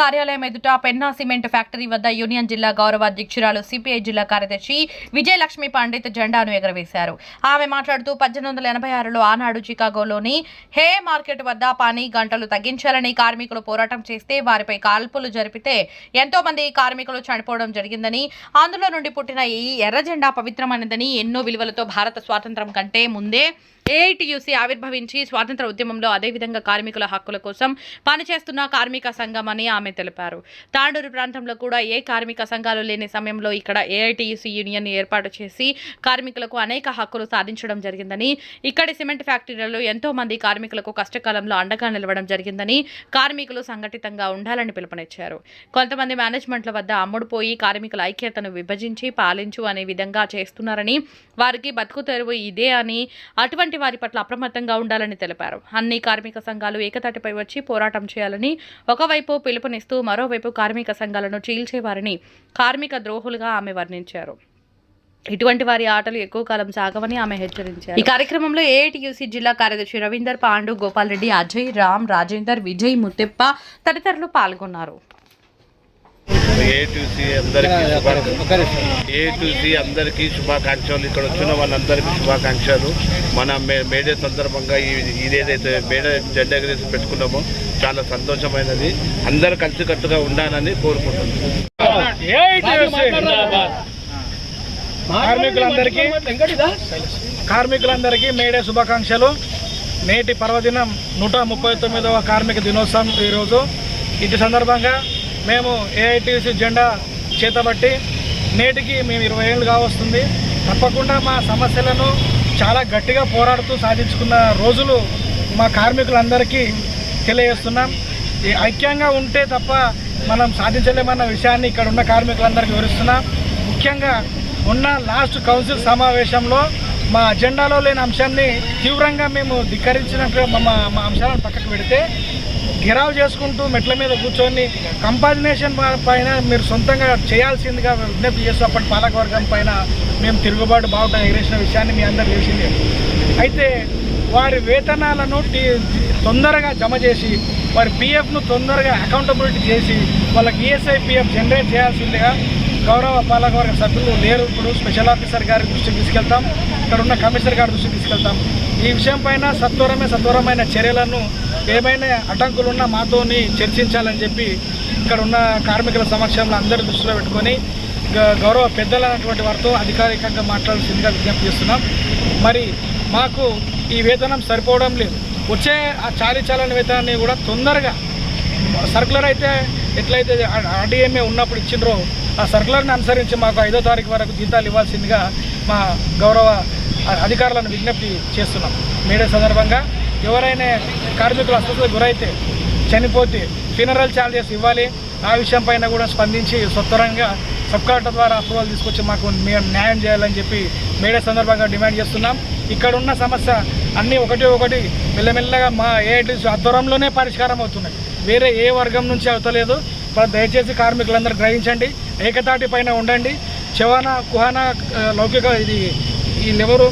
కార్యాలయం ఎదుట Penna cement factory వద్ద యూనియన్ జిల్లా గౌరవ అధ్యక్షురాలు సిపిఐ జిల్లా కార్యదర్శి విజయలక్ష్మి పండిత్ జెండాను ఎగరవేశారు. ఆమె మాట్లాడుతూ పద్దెనిమిది వందల ఎనభై ఆరులో ఆనాడు చికాగోలోని హే మార్కెట్ వద్ద పని గంటలు తగ్గించాలని కార్మికులు పోరాటం చేస్తే వారిపై కాల్పులు జరిపితే ఎంతో మంది కార్మికులు చనిపోవడం జరిగిందని అందులో నుండి పుట్టిన ఈ ఎర్ర జెండా పవిత్రమైనదని ఎన్నో విలువలతో భారత స్వాతంత్రం కంటే ముందే ఏఐటియుసి ఆవిర్భవించి స్వాతంత్ర ఉద్యమంలో అదేవిధంగా కార్మికుల హక్కుల కోసం పనిచేస్తున్న కార్మిక సంఘం అని ఆమె తెలిపారు. తాండూరు ప్రాంతంలో కూడా ఏ కార్మిక సంఘాలు లేని సమయంలో ఇక్కడ ఏఐటీయూసీ యూనియన్ ఏర్పాటు చేసి కార్మికులకు అనేక హక్కులు సాధించడం జరిగిందని ఇక్కడి సిమెంట్ ఫ్యాక్టరీలలో ఎంతో మంది కార్మికులకు కష్టకాలంలో అండగా నిలవడం జరిగిందని కార్మికులు సంఘటితంగా ఉండాలని పిలుపునిచ్చారు. కొంతమంది మేనేజ్మెంట్ల వద్ద అమ్ముడుపోయి కార్మికుల ఐక్యతను విభజించి పాలించు అనే విధంగా చేస్తున్నారని వారికి బతుకు తెరువు ఇదే అని అటువంటి వారి పట్ల అప్రమత్తంగా ఉండాలని తెలిపారు. అన్ని కార్మిక సంఘాలు ఏకతాటిపై వచ్చి పోరాటం చేయాలని ఒకవైపు పిలుపునిస్తూ మరోవైపు కార్మిక సంఘాలను చీల్చేవారిని కార్మిక ద్రోహులుగా ఆమె వర్ణించారు. ఇటువంటి వారి ఆటలు ఎక్కువ కాలం సాగవని ఆమె హెచ్చరించారు. ఈ కార్యక్రమంలో ఏఐటియుసి జిల్లా కార్యదర్శి రవీందర్ పాండు గోపాల్ రెడ్డి అజయ్ రామ్ రాజేందర్ విజయ్ ముత్తెప్ప తదితరులు పాల్గొన్నారు. ఏటీసీ అందరికీ టు సి అందరికీ శుభాకాంక్షలు. ఇక్కడ వచ్చిన వాళ్ళందరికీ శుభాకాంక్షలు. మన మే మేడే సందర్భంగా ఇదేదైతే మేడే జెండా ఎగరేసి పెట్టుకున్నామో చాలా సంతోషమైనది. అందరూ కలిసికట్టుగా ఉండాలని కోరుకుంటున్నాం. కార్మికులందరికీ కార్మికులందరికీ మేడే శుభాకాంక్షలు. నేటి పర్వదినం నూట ముప్పై తొమ్మిదవ కార్మిక దినోత్సవం ఈరోజు. ఇటు సందర్భంగా మేము ఏఐటీసీ జెండా చేతబట్టి నేటికి మేము ఇరవై ఏళ్ళు కావస్తుంది. తప్పకుండా మా సమస్యలను చాలా గట్టిగా పోరాడుతూ సాధించుకున్న రోజులు మా కార్మికులందరికీ తెలియజేస్తున్నాం. ఈ ఐక్యంగా ఉంటే తప్ప మనం సాధించలేమన్న విషయాన్ని ఇక్కడ ఉన్న కార్మికులందరికీ వివరిస్తున్నాం. ముఖ్యంగా ఉన్న లాస్ట్ కౌన్సిల్ సమావేశంలో మా అజెండాలో లేని అంశాన్ని తీవ్రంగా మేము ధిక్కరించినట్లుగా మా అంశాలను పక్కకు పెడితే ఘెరావ్ చేసుకుంటూ మెట్ల మీద కూర్చొని కంపాజినేషన్ పైన మీరు సొంతంగా చేయాల్సిందిగా విజ్ఞప్తి చేస్తూ అప్పటి పాలకవర్గం పైన మేము తిరుగుబాటు బావుట ఎగిరేసిన విషయాన్ని మీ అందరు తెలిసిందే అయితే వారి వేతనాలను టీ తొందరగా జమ చేసి వారి పిఎఫ్ను తొందరగా అకౌంటబిలిటీ చేసి వాళ్ళకి ఈఎస్ఐ పిఎఫ్ జనరేట్ చేయాల్సిందిగా గౌరవ పాలకవర్గ సభ్యులు లేరు. ఇప్పుడు స్పెషల్ ఆఫీసర్ గారి దృష్టికి తీసుకెళ్తాం. ఇక్కడ ఉన్న కమిషనర్ గారి దృష్టికి తీసుకెళ్తాం. ఈ విషయం పైన సత్వరమే సత్వరమైన చర్యలను ఏమైనా అడ్డంకులున్నా మాతోని చర్చించాలని చెప్పి ఇక్కడ ఉన్న కార్మికుల సమక్షంలో అందరి దృష్టిలో పెట్టుకొని గ- గౌరవ పెద్దలైనటువంటి వారితో అధికారికంగా మాట్లాడాల్సిందిగా విజ్ఞప్తి చేస్తున్నాం. మరి మాకు ఈ వేతనం సరిపోవడం లేదు. వచ్చే ఆ చాలీ చాలని వేతనాన్ని కూడా తొందరగా సర్కులర్ అయితే ఎట్లయితే ఆర్డీఎంఏ ఉన్నప్పుడు ఇచ్చిండ్రో ఆ సర్కులర్ని అనుసరించి మాకు ఐదో తారీఖు వరకు జీతాలు ఇవ్వాల్సిందిగా మా గౌరవ అధికారులను విజ్ఞప్తి చేస్తున్నాం. మేడే సందర్భంగా ఎవరైనా కార్మికులు అస్వస్థతకు గురైతే చనిపోతే ఫినరల్ ఛార్జెస్ ఇవ్వాలి. ఆ విషయం పైన కూడా స్పందించి స్వత్తరంగా సబ్ కలెక్టర్ ద్వారా అప్రూవల్ తీసుకొచ్చి మాకు మేము న్యాయం చేయాలని చెప్పి మేడే సందర్భంగా డిమాండ్ చేస్తున్నాం. ఇక్కడ ఉన్న సమస్య అన్నీ ఒకటి ఒకటి మెల్లమెల్లగా మా ఏఐటీసీ ఆధ్వర్యంలోనే పరిష్కారం అవుతున్నాయి. వేరే ఏ వర్గం నుంచి అవుతలేదు. దయచేసి కార్మికులందరూ గ్రహించండి. ఏకతాటి పైన ఉండండి. చవాన కుహాన లౌకిక ఇది వీళ్ళెవరు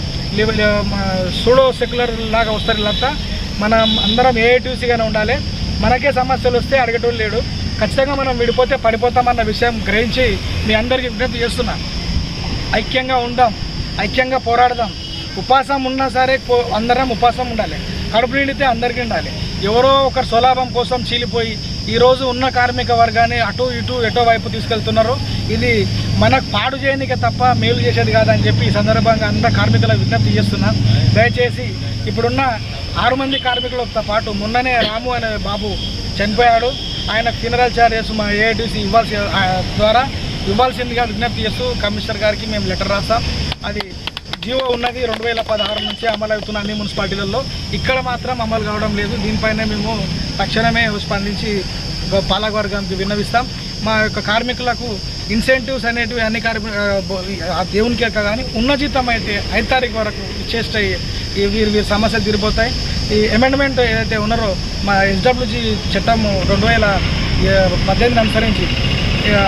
సూడో సెక్యులర్ uh, లాగా వస్తారు వీళ్ళంతా మనం అందరం ఏఐటీసీగానే ఉండాలి. మనకే సమస్యలు వస్తే అడగటోళ్ళు లేడు. ఖచ్చితంగా మనం విడిపోతే పడిపోతామన్న విషయం గ్రహించి మీ అందరికీ విజ్ఞప్తి చేస్తున్నా. ఐక్యంగా ఉందాం. ఐక్యంగా పోరాడదాం. ఉపాసం ఉన్నా సరే పో- అందరం ఉపాసం ఉండాలి. కడుపు నిండితే అందరికీ ఉండాలి. ఎవరో ఒకరు స్వలాభం కోసం చీలిపోయి ఈరోజు ఉన్న కార్మిక వర్గాన్ని అటు ఇటు ఎటో వైపు తీసుకెళ్తున్నారు. ఇది మనకు పాడు చేయనికే తప్ప మేలు చేసేది కాదని చెప్పి ఈ సందర్భంగా అంత కార్మికులకు విజ్ఞప్తి చేస్తున్నాం. దయచేసి ఇప్పుడున్న ఆరు మంది కార్మికులతో పాటు మొన్ననే రాము అనే బాబు చనిపోయాడు. ఆయన ఫినరల్ చార్జెస్ మా ఏఐటీసీ ఇవ్వాల్సి ద్వారా ఇవ్వాల్సిందిగా విజ్ఞప్తి చేస్తూ కమిషనర్ గారికి మేము లెటర్ రాస్తాం. అది జీవో ఉన్నది. రెండు వేల పదహారు నుంచి అమలు అవుతున్న అన్ని మున్సిపాలిటీలలో. ఇక్కడ మాత్రం అమలు కావడం లేదు. దీనిపైన మేము తక్షణమే స్పందించి పాలక పాలకవర్గానికి విన్నవిస్తాం. మా యొక్క కార్మికులకు ఇన్సెంటివ్స్ అనేటివి అన్ని కార్మి దేవునికి యొక్క కానీ ఉన్న జీతం అయితే ఐదు తారీఖు వరకు ఇచ్చేస్తే వీరు వీరి వీరి సమస్యలు తీరిపోతాయి. ఈ అమెండ్మెంట్ ఏదైతే ఉన్నారో మా ఎస్డబ్ల్యూజీ చట్టం రెండు వేల పద్దెనిమిది అనుసరించి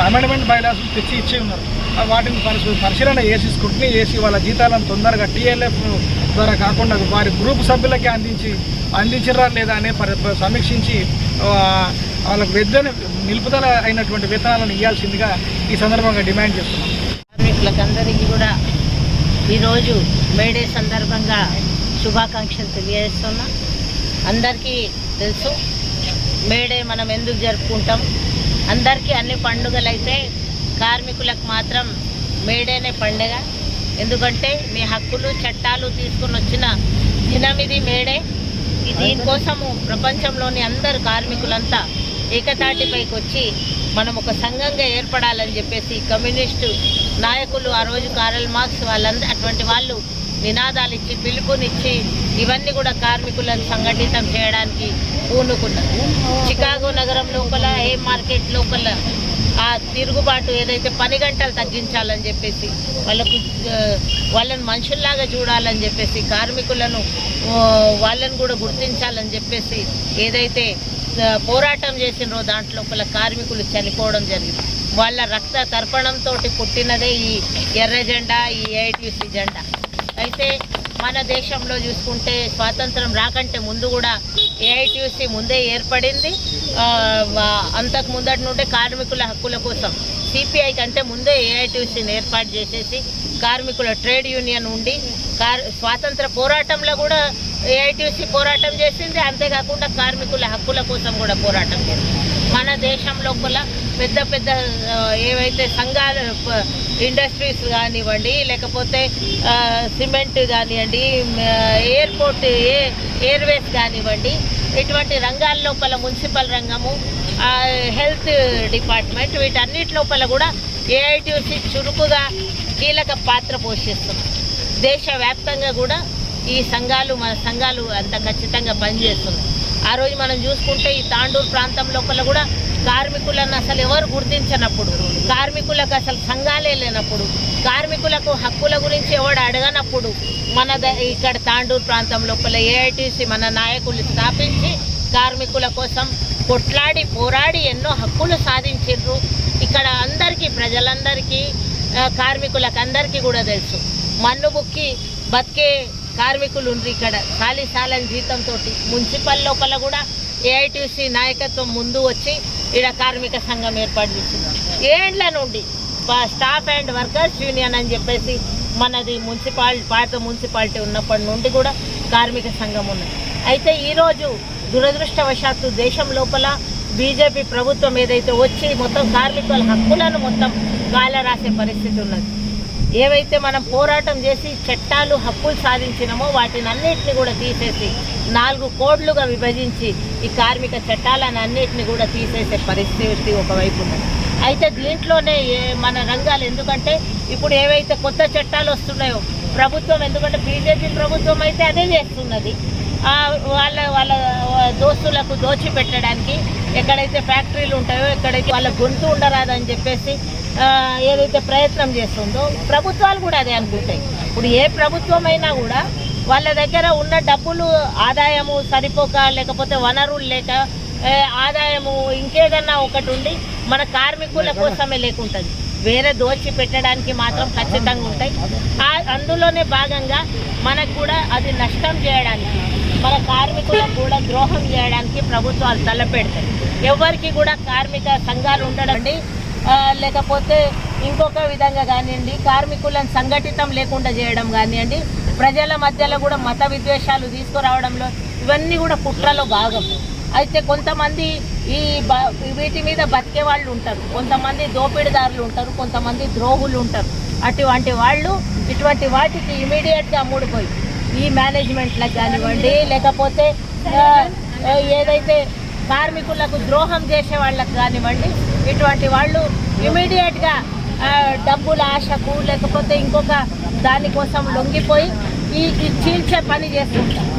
అమెండ్మెంట్ బైలాస్ తెచ్చి ఇచ్చి ఉన్నారు. వాటిని పరిశీలన చేసి స్క్రూటినీ చేసి వాళ్ళ జీతాలను తొందరగా టీఎల్ఎఫ్ ద్వారా కాకుండా వారి గ్రూప్ సభ్యులకే అందించి అందించరా లేదా అనే సమీక్షించి వాళ్ళకు వెద్దన నిలుపుదల అయినటువంటి వేతనాలను ఇవ్వాల్సిందిగా ఈ సందర్భంగా డిమాండ్ చేస్తున్నాం. కార్మికులకందరికీ కూడా ఈరోజు మేడే సందర్భంగా శుభాకాంక్షలు తెలియజేస్తున్నా. అందరికీ తెలుసు మేడే మనం ఎందుకు జరుపుకుంటాం? అందరికీ అన్ని పండుగలు అయితే కార్మికులకు మాత్రం మేడేనే పండగ. ఎందుకంటే మీ హక్కులు చట్టాలు తీసుకుని వచ్చిన దినం ఇది మేడే. దీనికోసము ప్రపంచంలోని అందరు కార్మికులంతా ఏకతాటిపైకి వచ్చి మనం ఒక సంఘంగా ఏర్పడాలని చెప్పేసి కమ్యూనిస్టు నాయకులు ఆ రోజు కారల్ మార్క్స్ వాళ్ళందరూ అటువంటి వాళ్ళు నినాదాలు ఇచ్చి పిలుపునిచ్చి ఇవన్నీ కూడా కార్మికులను సంఘటితం చేయడానికి పూనుకున్నారు. చికాగో నగరం లోపల ఏ మార్కెట్ లోపల ఆ తిరుగుబాటు ఏదైతే పని గంటలు తగ్గించాలని చెప్పేసి వాళ్ళకు వాళ్ళని మనుషుల్లాగా చూడాలని చెప్పేసి కార్మికులను వాళ్ళని కూడా గుర్తించాలని చెప్పేసి ఏదైతే పోరాటం చేసినో దాంట్లో కార్మికులు చనిపోవడం జరిగింది. వాళ్ళ రక్త తర్పణంతో పుట్టినదే ఈ ఎర్ర జెండా ఈ ఏఐటీసీ జెండా. అయితే మన దేశంలో చూసుకుంటే స్వాతంత్రం రాకంటే ముందు కూడా ఏఐటీయూసీ ముందే ఏర్పడింది. అంతకు ముందటి నుండే కార్మికుల హక్కుల కోసం సిపిఐ కంటే ముందే ఏఐటీయూసీని ఏర్పాటు చేసేసి కార్మికుల ట్రేడ్ యూనియన్ ఉండి కార్ స్వాతంత్ర పోరాటంలో కూడా ఏఐటీయూసీ పోరాటం చేసింది. అంతేకాకుండా కార్మికుల హక్కుల కోసం కూడా పోరాటం చేసింది. మన దేశం లోపల పెద్ద పెద్ద ఏవైతే సంఘాలు ఇండస్ట్రీస్ కానివ్వండి లేకపోతే సిమెంట్ కానివ్వండి ఎయిర్పోర్ట్ ఏ ఎయిర్వేస్ కానివ్వండి ఇటువంటి రంగాల లోపల మున్సిపల్ రంగము హెల్త్ డిపార్ట్మెంట్ వీటన్నిటి లోపల కూడా ఏఐటీసీ చురుకుగా కీలక పాత్ర పోషిస్తుంది. దేశవ్యాప్తంగా కూడా ఈ సంఘాలు మన సంఘాలు అంత ఖచ్చితంగా పనిచేస్తున్నాయి. ఆ రోజు మనం చూసుకుంటే ఈ తాండూరు ప్రాంతం లోపల కూడా కార్మికులను అసలు ఎవరు గుర్తించినప్పుడు కార్మికులకు అసలు సంఘాలే లేనప్పుడు కార్మికులకు హక్కుల గురించి ఎవడు అడగనప్పుడు మన ద- ఇక్కడ తాండూరు ప్రాంతం లోపల ఏఐటీసీ మన నాయకులు స్థాపించి కార్మికుల కోసం కొట్లాడి పోరాడి ఎన్నో హక్కులు సాధించారు ఇక్కడ అందరికీ ప్రజలందరికీ కార్మికులకు అందరికీ కూడా తెలుసు. మన్ను బుక్కి బతికే కార్మికులు ఉండ్రు ఇక్కడ ఖాళీ సాలని జీతంతో మున్సిపల్ లోపల కూడా ఏఐటీసీ నాయకత్వం ముందు వచ్చి ఇక్కడ కార్మిక సంఘం ఏర్పాటు చేసింది. ఏండ్ల నుండి? స్టాఫ్ అండ్ వర్కర్స్ యూనియన్ అని చెప్పేసి మనది మున్సిపాలిటీ పాత మున్సిపాలిటీ ఉన్నప్పటి నుండి కూడా కార్మిక సంఘం ఉన్నది. అయితే ఈరోజు దురదృష్టవశాత్తు దేశం లోపల బీజేపీ ప్రభుత్వం ఏదైతే వచ్చి మొత్తం కార్మికుల హక్కులను మొత్తం రాసే పరిస్థితి ఉన్నది. ఏవైతే మనం పోరాటం చేసి చట్టాలు హక్కులు సాధించినామో వాటిని అన్నిటిని కూడా తీసేసి నాలుగు కోడ్లుగా విభజించి ఈ కార్మిక చట్టాలను అన్నిటిని కూడా తీసేసే పరిస్థితి ఒకవైపు ఉన్నది. అయితే దీంట్లోనే ఏ- మన రంగాలు ఎందుకంటే ఇప్పుడు ఏవైతే కొత్త చట్టాలు వస్తున్నాయో ప్రభుత్వం ఎందుకంటే బీజేపీ ప్రభుత్వం అయితే అదే చేస్తున్నది. వాళ్ళ వాళ్ళ దోస్తులకు దోచి పెట్టడానికి ఎక్కడైతే ఫ్యాక్టరీలు ఉంటాయో ఎక్కడైతే వాళ్ళ గొంతు ఉండరాదని చెప్పేసి ఏదైతే ప్రయత్నం చేస్తుందో ప్రభుత్వాలు కూడా అదే అనుకుంటాయి. ఇప్పుడు ఏ ప్రభుత్వం అయినా కూడా వాళ్ళ దగ్గర ఉన్న డబ్బులు ఆదాయము సరిపోక లేకపోతే వనరులు లేక ఆదాయము ఇంకేదన్నా ఒకటి ఉండి మన కార్మికుల కోసమే లేకుంటుంది. వేరే దోచి పెట్టడానికి మాత్రం ఖచ్చితంగా ఉంటాయి. ఆ- అందులోనే భాగంగా మనకు కూడా అది నష్టం చేయడానికి మన కార్మికులకు కూడా ద్రోహం చేయడానికి ప్రభుత్వాలు తలపెడతాయి. ఎవరికి కూడా కార్మిక సంఘాలు ఉండడం లేకపోతే ఇంకొక విధంగా కానివ్వండి కార్మికులను సంఘటితం లేకుండా చేయడం కానివ్వండి ప్రజల మధ్యలో కూడా మత విద్వేషాలు తీసుకురావడంలో ఇవన్నీ కూడా కుట్రలో భాగం అయితే కొంతమంది ఈ బ- వీటి మీద బతికే వాళ్ళు ఉంటారు. కొంతమంది దోపిడీదారులు ఉంటారు కొంతమంది ద్రోహులు ఉంటారు. అటువంటి వాళ్ళు ఇటువంటి వాటికి ఇమీడియట్గా అమ్ముడుపోయి ఈ మేనేజ్మెంట్లకు కానివ్వండి లేకపోతే ఏదైతే కార్మికులకు ద్రోహం చేసే వాళ్ళకు కానివ్వండి ఇటువంటి వాళ్ళు ఇమీడియట్గా డబ్బుల ఆశకు లేకపోతే ఇంకొక దానికోసం లొంగిపోయి ఈ చీల్చే పని చేస్తుంటారు.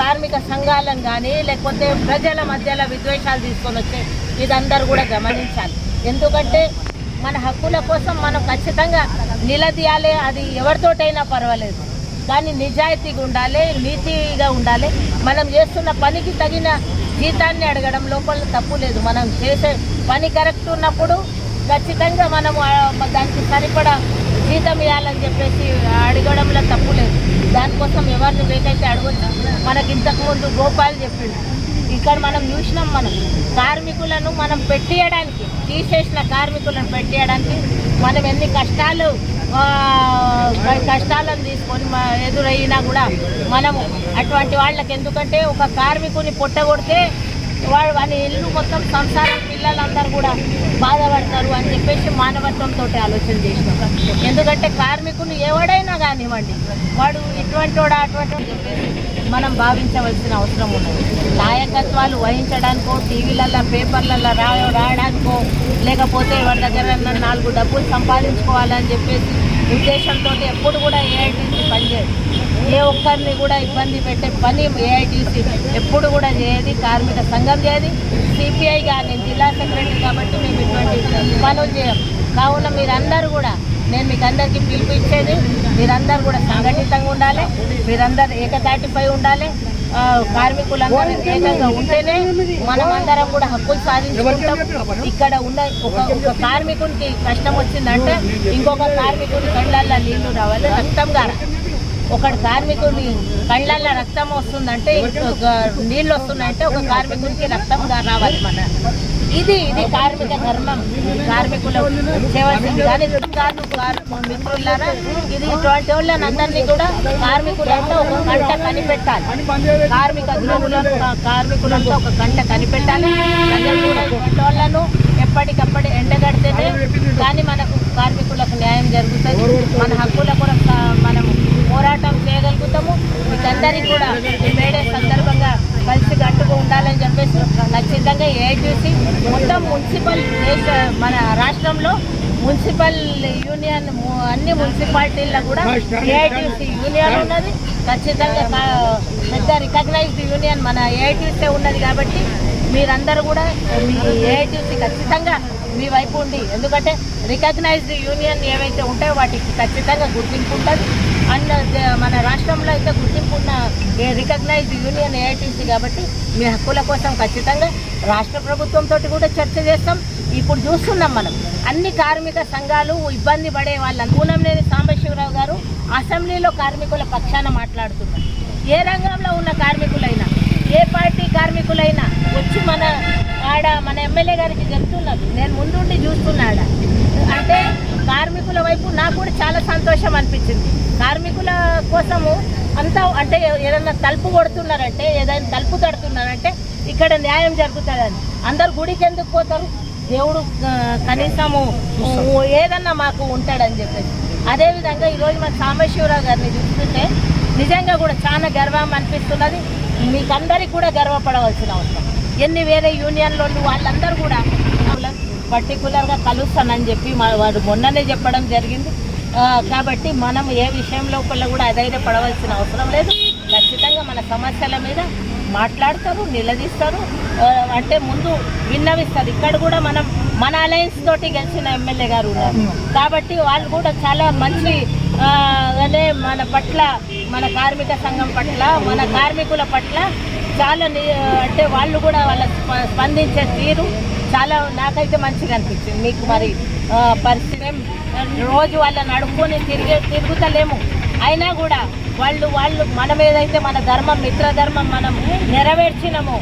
కార్మిక సంఘాలను కానీ లేకపోతే ప్రజల మధ్యలో విద్వేషాలు తీసుకొని వచ్చే ఇదందరూ కూడా గమనించాలి. ఎందుకంటే మన హక్కుల కోసం మనం ఖచ్చితంగా నిలదీయాలి అది ఎవరితోటైనా పర్వాలేదు. కానీ నిజాయితీగా ఉండాలి నీతిగా ఉండాలి. మనం చేస్తున్న పనికి తగిన జీతాన్ని అడగడం లోపల తప్పు లేదు. మనం చేసే పని కరెక్ట్ ఉన్నప్పుడు ఖచ్చితంగా మనము దానికి సరిపడా జీతం ఇవ్వాలని చెప్పేసి అడగడంలో తప్పు లేదు. దానికోసం ఎవరిని వేకైతే అడగొచ్చు మనకి ఇంతకుముందు గోపాల్ చెప్పిండు. ఇక్కడ మనం చూసినాం మనం. కార్మికులను మనం పెట్టియడానికి తీసేసిన కార్మికులను పెట్టియడానికి మనం ఎన్ని కష్టాలు కష్టాలను తీసుకొని మా ఎదురైనా కూడా మనము అటువంటి వాళ్ళకి ఎందుకంటే ఒక కార్మికుని పొట్టగొడితే వాడు వాళ్ళ ఇల్లు మొత్తం సంసారం పిల్లలందరూ కూడా బాధపడతారు అని చెప్పేసి మానవత్వంతో ఆలోచన చేసినాం. ఎందుకంటే కార్మికుని ఎవడైనా కానివ్వండి వాడు ఇటువంటి వాడు అటువంటి చెప్పేసి మనం భావించవలసిన అవసరం ఉన్నది. నాయకత్వాలు వహించడానికో టీవీలలో పేపర్లలో రా రాయడానికో లేకపోతే వారి దగ్గర నాలుగు డబ్బులు సంపాదించుకోవాలని చెప్పేసి ఉద్దేశంతో ఎప్పుడు కూడా ఏఐటీసీ పనిచేయదు ఏ ఒక్కరిని కూడా ఇబ్బంది పెట్టే పని ఏఐటీసీ ఎప్పుడు కూడా చేయదు. కార్మిక సంఘం చేయదు. సిపిఐగా నేను జిల్లా సెక్రటరీ కాబట్టి మేము ఇటువంటి పనులు చేయం. కావున మీరందరూ కూడా నేను మీకు అందరికీ పిలుపు ఇచ్చేది మీరందరూ కూడా సంఘటితంగా ఉండాలి మీరందరూ ఏకతాటిపై ఉండాలి కార్మికులందరూ ఏకంగా ఉంటేనే మనం అందరం కూడా హక్కులు సాధించుకుంటాం. ఇక్కడ ఉన్న ఒక ఒక కార్మికునికి కష్టం వచ్చిందంటే ఇంకొక కార్మికుడి కళ్ళల్లో నీళ్ళు రావాలి రక్తం గారా ఒకటి కార్మికుని కళ్ళల్లో రక్తం వస్తుందంటే నీళ్ళు వస్తున్నాయంటే ఒక కార్మికునికి రక్తం రావాలి మన ఇది ఇది కార్మిక ధర్మం. కార్మికులకు కార్మికులు చేయవలసింది కానీ కార్మికులు మిత్రులారా ఇది ఇటువంటి వాళ్ళని అందరినీ కూడా కార్మికులంతా ఒక గంట కనిపెట్టాలి. కార్మిక గ్రూపులను కార్మికులంతా ఒక గంట కనిపెట్టాలి. అందరూ వాళ్ళను ఎప్పటికప్పుడు ఎండగడితేనే కానీ మనకు కార్మికులకు న్యాయం జరుగుతుంది. మన హక్కుల కొరకు మనము పోరాటం చేయగలుగుతాము. మీకందరికీ కూడా ఈ మేడే సందర్భంగా కలిసి కట్టుగా ఉండాలని చెప్పేసి ఖచ్చితంగా ఏఐటీసీ మొత్తం మున్సిపల్ దేశ మన రాష్ట్రంలో మున్సిపల్ యూనియన్ అన్ని మున్సిపాలిటీల్లో కూడా ఏఐటీసీ యూనియన్ ఉన్నది. ఖచ్చితంగా పెద్ద రికగ్నైజ్డ్ యూనియన్ మన ఏఐటీసీ ఉన్నది కాబట్టి మీరందరూ కూడా మీ ఏఐటీసీ ఖచ్చితంగా మీ వైపు ఉండి ఎందుకంటే రికగ్నైజ్డ్ యూనియన్ ఏవైతే ఉంటాయో వాటికి ఖచ్చితంగా గుర్తింపు ఉంటుంది. అండ్ మన రాష్ట్రంలో అయితే గుర్తింపు ఉన్న రికగ్నైజ్డ్ యూనియన్ ఏఐటీసీ కాబట్టి మీ హక్కుల కోసం ఖచ్చితంగా రాష్ట్ర ప్రభుత్వంతో కూడా చర్చ చేస్తాం. ఇప్పుడు చూస్తున్నాం మనం అన్ని కార్మిక సంఘాలు ఇబ్బంది పడే వాళ్ళ పూనంనేని సాంబశివరావు గారు అసెంబ్లీలో కార్మికుల పక్షాన మాట్లాడుతున్నారు. ఏ రంగంలో ఉన్న కార్మికులైనా ఏ పార్టీ కార్మికులైనా వచ్చి మన ఆడ మన ఎమ్మెల్యే గారికి చెప్తున్నారు. నేను ముందుండి చూస్తున్నాడా అంటే కార్మికుల వైపు నాకు కూడా చాలా సంతోషం అనిపించింది. కార్మికుల కోసము అంతా అంటే ఏదైనా తలుపు కొడుతున్నారంటే ఏదైనా తలుపు తడుతున్నారంటే ఇక్కడ న్యాయం జరుగుతుందని. అందరు గుడికి ఎందుకు పోతారు? దేవుడు కనీసము ఏదన్నా మాకు ఉంటాడని చెప్పేసి. అదేవిధంగా ఈరోజు మా సాంబశివరావు గారిని చూస్తుంటే నిజంగా కూడా చాలా గర్వం అనిపిస్తున్నది. మీకందరికి కూడా గర్వపడవలసిన అవసరం. ఎన్ని వేరే యూనియన్లో వాళ్ళందరూ కూడా పర్టికులర్గా కలుస్తానని చెప్పి మా వాడు మొన్ననే చెప్పడం జరిగింది. కాబట్టి మనం ఏ విషయం లోపల కూడా అధైర్యపడవలసిన అవసరం లేదు. ఖచ్చితంగా మన సమస్యల మీద మాట్లాడతారు నిలదీస్తారు. అంటే ముందు విన్నవిస్తారు. ఇక్కడ కూడా మనం మన అలయన్స్ తోటి గెలిచిన ఎమ్మెల్యే గారు ఉన్నారు. కాబట్టి వాళ్ళు కూడా చాలా మంచి అదే మన పట్ల మన కార్మిక సంఘం పట్ల మన కార్మికుల పట్ల చాలా అంటే వాళ్ళు కూడా వాళ్ళ స్పందించే తీరు. చాలా నాకైతే మంచిగా అనిపించింది. మీకు మరి పరిస్థితి రోజు వాళ్ళని అడుక్కొని తిరిగే తిరుగుతలేము. అయినా కూడా వాళ్ళు వాళ్ళు మనం ఏదైతే మన ధర్మం మిత్ర ధర్మం మనం నెరవేర్చినామో.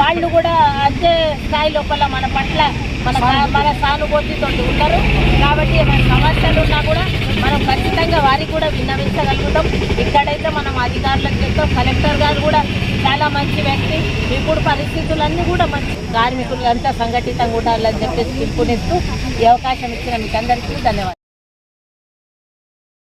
వాళ్ళు కూడా అంతే స్థాయి లోపల మన పట్ల మన మన సానుభూతితో ఉన్నారు. కాబట్టి మన సమస్యలు ఉన్నా కూడా మనం ఖచ్చితంగా వారికి కూడా విన్నవించగలుగుతాం. ఇక్కడైతే మనం అధికారులకు చెప్తాం. కలెక్టర్ గారు కూడా చాలా మంచి వ్యక్తి. ఇప్పుడు పరిస్థితులన్నీ కూడా మంచి కార్మికులు అంతా సంఘటితంగా ఉండాలని చెప్పేసి పిలుపునిస్తూ ఈ అవకాశం ఇచ్చిన మీకు అందరికీ ధన్యవాదాలు.